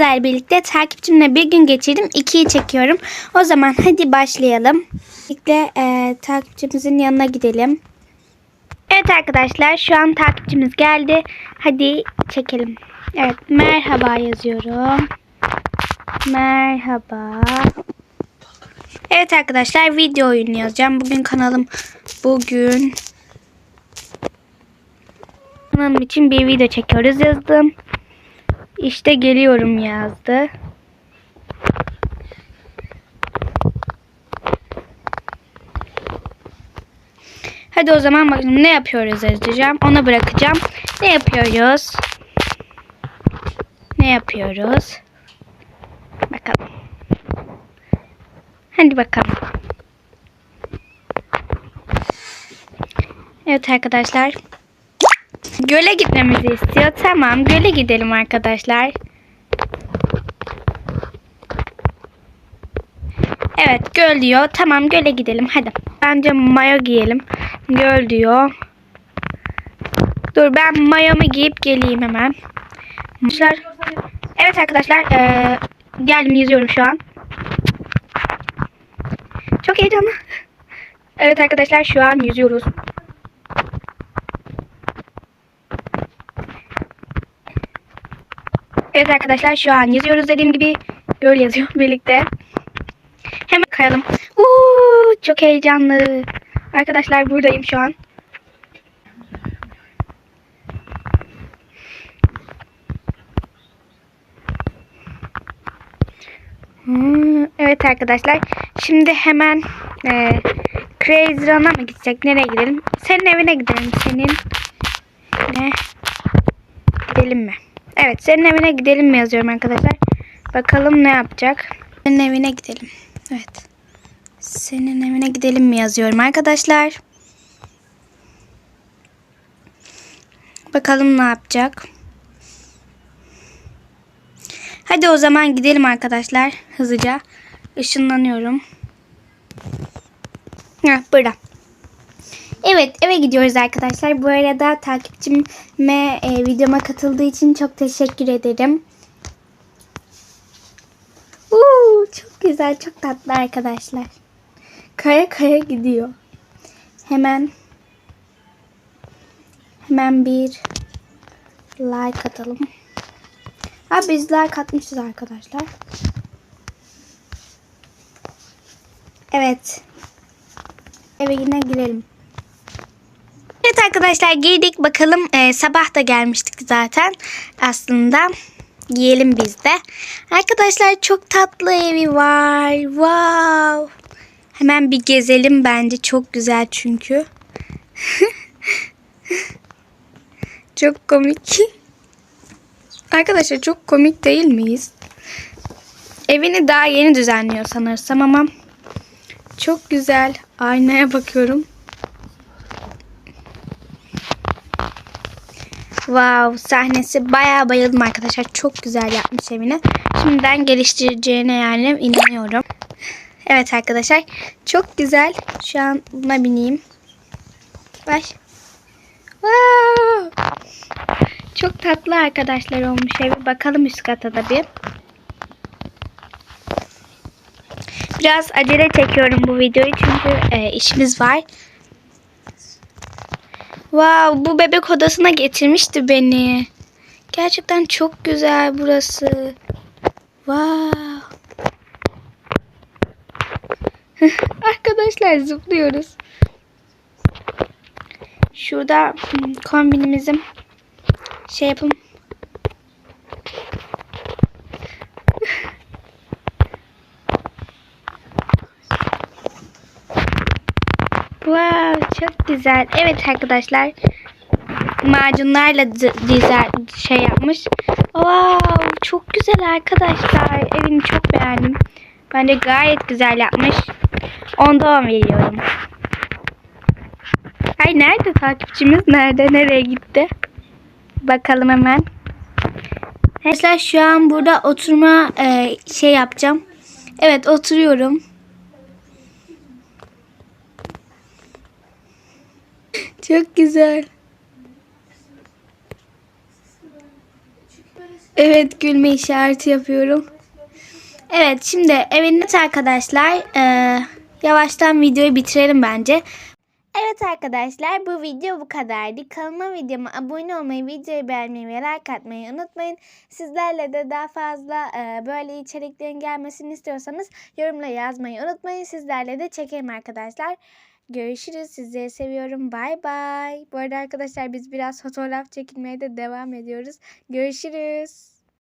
sizlerle birlikte takipçimle bir gün geçirdim. İkiyi çekiyorum. O zaman hadi başlayalım. Birlikte e, takipçimizin yanına gidelim. Evet arkadaşlar şu an takipçimiz geldi. Hadi çekelim. Evet merhaba yazıyorum. Merhaba. Evet arkadaşlar video oyunu yazacağım. Bugün kanalım bugün kanalım için bir video çekiyoruz yazdım. İşte geliyorum yazdı. Hadi o zaman bakalım ne yapıyoruz yazacağım. Ona bırakacağım. Ne yapıyoruz? Ne yapıyoruz? Bakalım. Hadi bakalım. Evet arkadaşlar. Göle gitmemizi istiyor. Tamam göle gidelim arkadaşlar. Evet göl diyor. Tamam göle gidelim hadi. Bence mayo giyelim. Göl diyor. Dur ben mayomu giyip geleyim hemen. Arkadaşlar, evet arkadaşlar eee, geldim yüzüyorum şu an. Çok heyecanlı. Evet arkadaşlar şu an yüzüyoruz. Evet arkadaşlar şu an yazıyoruz dediğim gibi göl yazıyor birlikte. Hemen kayalım. Uuu, çok heyecanlı. Arkadaşlar buradayım şu an. Hmm, evet arkadaşlar. Şimdi hemen e, Crazy Run'a mı gidecek? Nereye gidelim? Senin evine gidelim. Senin ne? Gidelim mi? Evet senin evine gidelim mi yazıyorum arkadaşlar. Bakalım ne yapacak. Senin evine gidelim. Evet. Senin evine gidelim mi yazıyorum arkadaşlar. Bakalım ne yapacak. Hadi o zaman gidelim arkadaşlar. Hızlıca. Işınlanıyorum. Heh, burada. Evet eve gidiyoruz arkadaşlar. Bu arada takipçime e, videoma katıldığı için çok teşekkür ederim. Uuu, çok güzel çok tatlı arkadaşlar. Kaya kaya gidiyor. Hemen hemen bir like atalım. Ha biz like atmışız arkadaşlar. Evet. Eve yine girelim. Evet arkadaşlar girdik bakalım Ee, sabah da gelmiştik zaten aslında yiyelim biz de. Arkadaşlar çok tatlı evi var. Wow. Hemen bir gezelim bence çok güzel çünkü. çok komik. Arkadaşlar çok komik değil miyiz? Evini daha yeni düzenliyor sanırsam ama çok güzel. Aynaya bakıyorum. Wow sahnesi bayağı bayıldım arkadaşlar. Çok güzel yapmış evini. Şimdiden geliştireceğine yani inanıyorum. Evet arkadaşlar. Çok güzel. Şu an buna bineyim. Baş. Wow. Çok tatlı arkadaşlar olmuş evi. Bakalım üst kata da bir. Biraz acele çekiyorum bu videoyu çünkü e, işimiz var. Wow, bu bebek odasına getirmişti beni. Gerçekten çok güzel burası. Wow. Arkadaşlar zıplıyoruz. Şurada hmm, kombinimizin şey yapın. Wow, çok güzel. Evet arkadaşlar. Macunlarla dizel şey yapmış. Wow, çok güzel arkadaşlar. Evini çok beğendim. Bence gayet güzel yapmış. Onda 10 veriyorum. Ay nerede takipçimiz? Nerede? Nereye gitti? Bakalım hemen. Arkadaşlar şu an burada oturma e, şey yapacağım. Evet oturuyorum. Çok güzel. Evet gülme işareti yapıyorum. Evet şimdi evet arkadaşlar eee, yavaştan videoyu bitirelim bence. Evet arkadaşlar bu video bu kadardı. Kanalıma videoma abone olmayı, videoyu beğenmeyi ve like atmayı unutmayın. Sizlerle de daha fazla eee, böyle içeriklerin gelmesini istiyorsanız yorumla yazmayı unutmayın. Sizlerle de çekerim arkadaşlar. Görüşürüz. Sizleri seviyorum. Bay bay. Bu arada arkadaşlar biz biraz fotoğraf çekilmeye de devam ediyoruz. Görüşürüz.